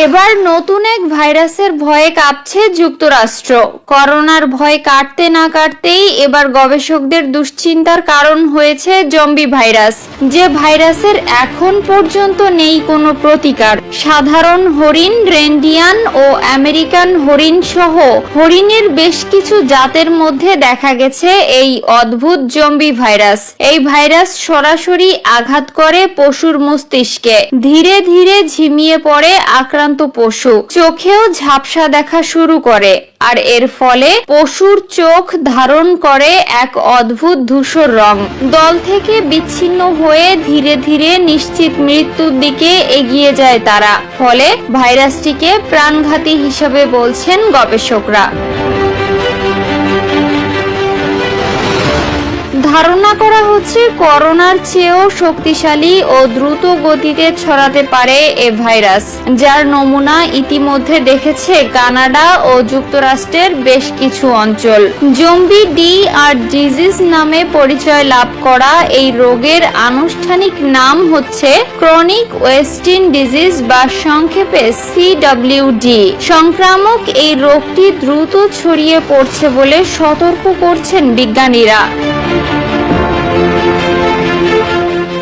এবার নতুন এক ভাইরাসের ভয়ে কাঁপছে যুক্তরাষ্ট্র। করোনার ভয় কাটতে না কাটতেই এবার গবেষকদের দুশ্চিন্তার কারণ হয়েছে জম্বি ভাইরাস। যে ভাইরাসের এখন পর্যন্ত নেই কোনো প্রতিকার। সাধারণ হরিণ, রেন্ডিয়ান ও আমেরিকান হরিণ সহ হরিণের বেশ কিছু জাতের মধ্যে দেখা গেছে এই অদ্ভুত জম্বি ভাইরাস। এই ভাইরাস সরাসরি আঘাত করে পশুর মস্তিষ্কে। ধীরে ধীরে ঝিমিয়ে পড়ে আক্রান্ত পশু। চোখেও ঝাপসা দেখা শুরু করে। আর এর ফলে পশুর চোখ ধারণ করে এক অদ্ভুত ধূসর রং। দল থেকে বিচ্ছিন্ন হয়ে ধীরে ধীরে নিশ্চিত মৃত্যুর দিকে এগিয়ে যায় তারা। ফলে ভাইরাসটিকে প্রাণঘাতী হিসেবে বলছেন গবেষকরা। ধারণা হচ্ছে করোনার চেয়েও শক্তিশালী ও দ্রুত গতিতে ছড়াতে পারে এ ভাইরাস, যার নমুনা ইতিমধ্যে দেখেছে কানাডা ও যুক্তরাষ্ট্রের বেশ কিছু অঞ্চল। জম্বি ডি আর ডিজিজ নামে পরিচয় লাভ করা এই রোগের আনুষ্ঠানিক নাম হচ্ছে ক্রনিক ওয়েস্টিন ডিজিজ বা সংক্ষেপে সিডব্লিউডি। সংক্রামক এই রোগটি দ্রুত ছড়িয়ে পড়ছে বলে সতর্ক করছেন বিজ্ঞানীরা।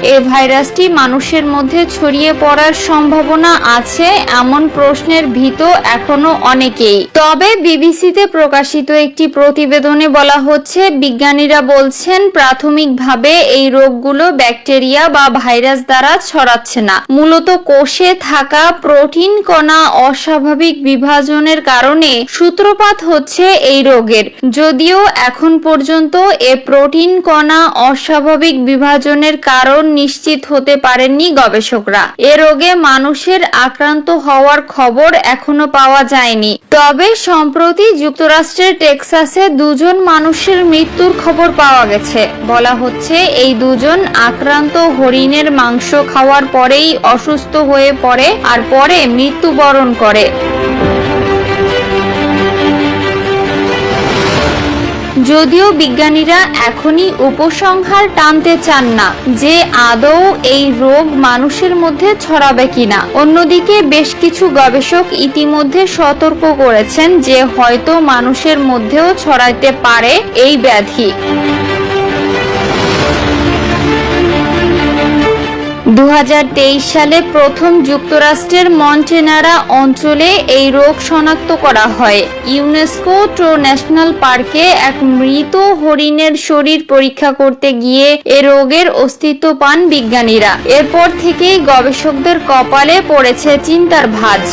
এ ভাইরাসটি মানুষের মধ্যে ছড়িয়ে পড়ার সম্ভাবনা আছে এমন প্রশ্নের ভীত এখনও অনেকেই। তবে বিবিসিতে প্রকাশিত একটি প্রতিবেদনে বলা হচ্ছে, বিজ্ঞানীরা বলছেন, প্রাথমিকভাবে এই রোগগুলো ব্যাকটেরিয়া বা ভাইরাস দ্বারা ছড়াচ্ছে না। মূলত কোষে থাকা প্রোটিন কণা অস্বাভাবিক বিভাজনের কারণে সূত্রপাত হচ্ছে এই রোগের। যদিও এখন পর্যন্ত এ প্রোটিন কণা অস্বাভাবিক বিভাজনের কারণ নিশ্চিত হতে পারেননি গবেষকরা। এ রোগে মানুষের আক্রান্ত হওয়ার খবর এখনও পাওয়া যায়নি। তবে সম্প্রতি যুক্তরাষ্ট্রের টেক্সাসে দুজন মানুষের মৃত্যুর খবর পাওয়া গেছে। বলা হচ্ছে, এই দুজন আক্রান্ত হরিণের মাংস খাওয়ার পরেই অসুস্থ হয়ে পড়ে আর পরে মৃত্যুবরণ করে। যদিও বিজ্ঞানীরা এখনই উপসংহার টানতে চান না যে আদৌ এই রোগ মানুষের মধ্যে ছড়াবে কিনা। অন্যদিকে বেশ কিছু গবেষক ইতিমধ্যে সতর্ক করেছেন যে হয়তো মানুষের মধ্যেও ছড়াইতে পারে এই ব্যাধি। দু সালে প্রথম যুক্তরাষ্ট্রের মন্টেনারা অঞ্চলে এই রোগ শনাক্ত করা হয়। ইউনেস্কো ট্রো ন্যাশনাল পার্কে এক মৃত হরিণের শরীর পরীক্ষা করতে গিয়ে এ রোগের অস্তিত্ব পান বিজ্ঞানীরা। এরপর থেকেই গবেষকদের কপালে পড়েছে চিন্তার ভাঁজ।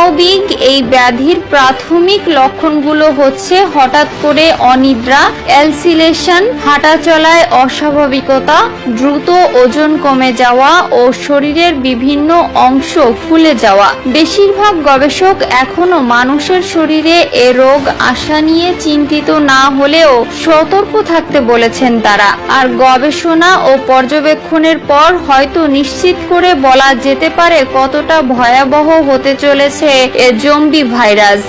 স্নাউবিগ এই ব্যাধির প্রাথমিক লক্ষণগুলো হচ্ছে হঠাৎ করে অনিদ্রা, অ্যালসিলেশন হাঁটা চলায় অস্বাভাবিকতা, দ্রুত ওজন কমে যাওয়া ও শরীরের বিভিন্ন অংশ ফুলে যাওয়া। বেশিরভাগ গবেষক এখনও মানুষের শরীরে এ রোগ আসা নিয়ে চিন্তিত না হলেও সতর্ক থাকতে বলেছেন তারা। আর গবেষণা ও পর্যবেক্ষণের পর হয়তো নিশ্চিত করে বলা যেতে পারে কতটা ভয়াবহ হতে চলেছে এ জম্বি ভাইরাস।